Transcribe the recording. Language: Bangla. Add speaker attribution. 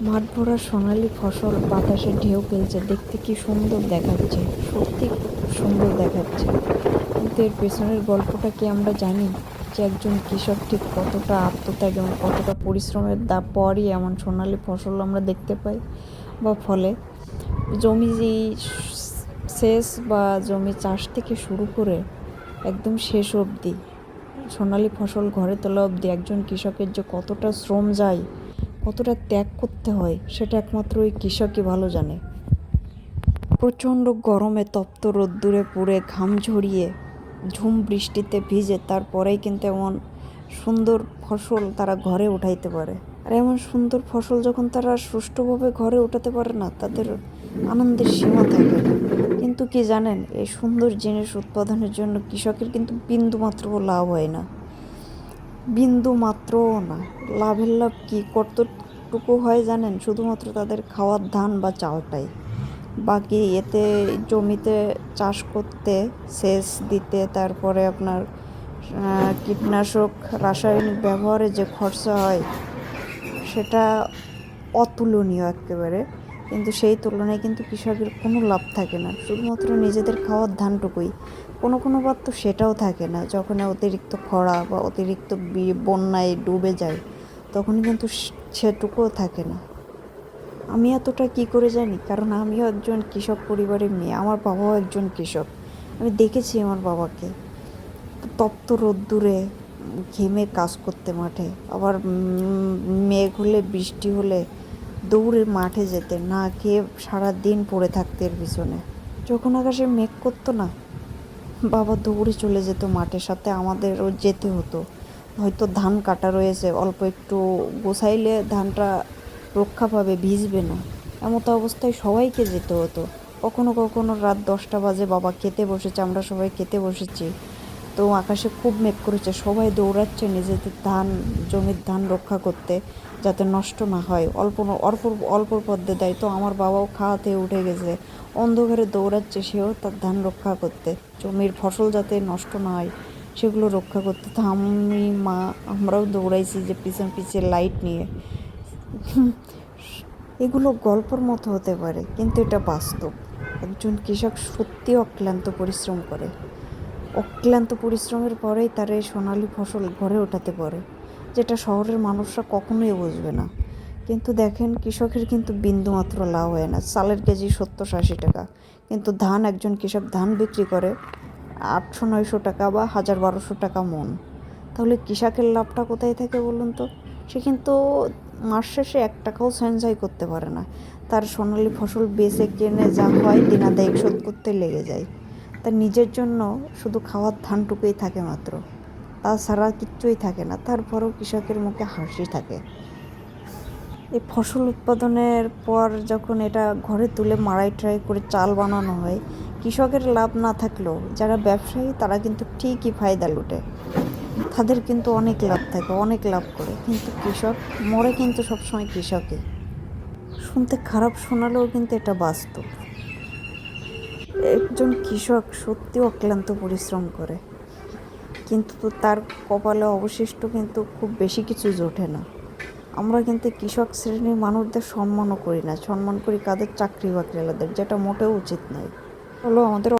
Speaker 1: মাঠ ভরা সোনালি ফসল বাতাসে ঢেউ খেলছে। দেখতে কি সুন্দর দেখাচ্ছে। সত্যি সুন্দর দেখাচ্ছে। কিন্তু এর পেছনের গল্পটা কি আমরা জানি? যে একজন কৃষক ঠিক কতটা আত্মত্যাগ এবং কতটা পরিশ্রমের দা পরই এমন সোনালি ফসল আমরা দেখতে পাই? বা ফলে জমি যে শেষ বা জমি চাষ থেকে শুরু করে একদম শেষ অবধি সোনালি ফসল ঘরে তোলা অবধি একজন কৃষকের যে কতটা শ্রম যায় কতটা ত্যাগ করতে হয়, সেটা একমাত্র ওই কৃষকই ভালো জানে। প্রচণ্ড গরমে তপ্ত রোদ্দুরে পুড়ে ঘাম ঝরিয়ে ঝুম বৃষ্টিতে ভিজে তারপরেই কিন্তু এমন সুন্দর ফসল তারা ঘরে উঠাইতে পারে। আর এমন সুন্দর ফসল যখন তারা সুষ্ঠুভাবে ঘরে উঠাতে পারে না, তাদের আনন্দের সীমা থাকে কিন্তু কি জানেন, এই সুন্দর জিনিস উৎপাদনের জন্য কৃষকের কিন্তু বিন্দুমাত্র লাভ হয় না। বিন্দু মাত্রও না। লাভের লাভ কী কতটুকু হয় জানেন? শুধুমাত্র তাদের খাওয়ার ধান বা চালটাই। বাকি এতে জমিতে চাষ করতে, সেচ দিতে, তারপরে আপনার কীটনাশক, রাসায়নিক ব্যবহারে যে খরচা হয়, সেটা অতুলনীয় একেবারে। কিন্তু সেই তুলনায় কিন্তু কৃষকের কোনো লাভ থাকে না। শুধুমাত্র নিজেদের খাওয়ার ধানটুকুই। কোনো কোনো বার তো সেটাও থাকে না। যখন অতিরিক্ত খরা বা অতিরিক্ত বন্যায় ডুবে যায়, তখন কিন্তু সেটুকুও থাকে না। আমি এতটা কি করে জানি? কারণ আমিও একজন কৃষক পরিবারের মেয়ে। আমার বাবাও একজন কৃষক। আমি দেখেছি আমার বাবাকে। তপ্ত রোদ্দুরে ঘেমে কাজ করতে মাঠে। আবার মেঘ হলে, বৃষ্টি হলে দৌড়ে মাঠে যেতে না খেয়ে সারা দিন পড়ে থাকতে এর পিছনে। যখন আকাশে মেঘ করতো না, বাবা দৌড়ে চলে যেত মাঠের সাথে, আমাদেরও যেতে হতো। হয়তো ধান কাটা রয়েছে, অল্প একটু গোছাইলে ধানটা রক্ষা পাবে ভিজবে না। এমতো অবস্থায় সবাইকে যেতে হতো। কখনো কখনো রাত দশটা বাজে, বাবা খেতে বসেছে, আমরা সবাই খেতে বসেছি। তো আকাশে খুব মেঘ করেছে। সবাই দৌড়াচ্ছে নিজেদের ধান, জমির ধান রক্ষা করতে যাতে নষ্ট না হয়। অল্প অল্প অল্প পদ্মে দেয়। তো আমার বাবাও খাওয়াতে উঠে গেছে। অন্ধকারে দৌড়াচ্ছে, সেও তার ধান রক্ষা করতে। জমির ফসল যাতে নষ্ট না হয়, সেগুলো রক্ষা করতে। তো আমি, মা, আমরাও দৌড়াইছি যে পিছন পিছিয়ে লাইট নিয়ে। এগুলো গল্পর মতো হতে পারে, কিন্তু এটা বাস্তব। একজন কৃষক সত্যি অক্লান্ত পরিশ্রম করে। অক্লান্ত পরিশ্রমের পরেই তার এই সোনালি ফসল ঘরে ওঠাতে পারে, যেটা শহরের মানুষরা কখনোই বুঝবে না। কিন্তু দেখেন, কৃষকের কিন্তু বিন্দুমাত্র লাভ হয় না। চালের কেজি সত্তর আশি টাকা। কিন্তু ধান, একজন কৃষক ধান বিক্রি করে আটশো নয়শো টাকা বা হাজার বারোশো টাকা মন। তাহলে কৃষকের লাভটা কোথায় থাকে বলুন তো? সে কিন্তু মাস শেষে এক টাকাও সঞ্চয় করতে পারে না। তার সোনালি ফসল বেচে কিনে যা হয়, দিনাদায়িক শোধ করতে লেগে যায়। তার নিজের জন্য শুধু খাওয়ার ধানটুকুই থাকে মাত্র। তাছাড়া কিচ্ছুই থাকে না, তারপরেও কৃষকের মুখে হাসি থাকে। এই ফসল উৎপাদনের পর যখন এটা ঘরে তুলে মাড়াই ট্রাই করে চাল বানানো হয়, কৃষকের লাভ না থাকলেও যারা ব্যবসায়ী তারা কিন্তু ঠিকই ফায়দা লুটে। তাদের কিন্তু অনেক লাভ থাকে, অনেক লাভ করে। কিন্তু কৃষক, মরে কিন্তু সবসময় কৃষকই। শুনতে খারাপ শোনালেও কিন্তু এটা বাস্তব। একজন কৃষক সত্যি অক্লান্ত পরিশ্রম করে। কিন্তু তার কপালে অবশিষ্ট কিন্তু খুব বেশি কিছু জোটে না। আমরা কিন্তু কৃষক শ্রেণির মানুষদের সম্মানও করি না। সম্মান করি কাদের চাকরি বাকরিওয়ালাদের যেটা মোটেও উচিত নয়। হলো আমাদের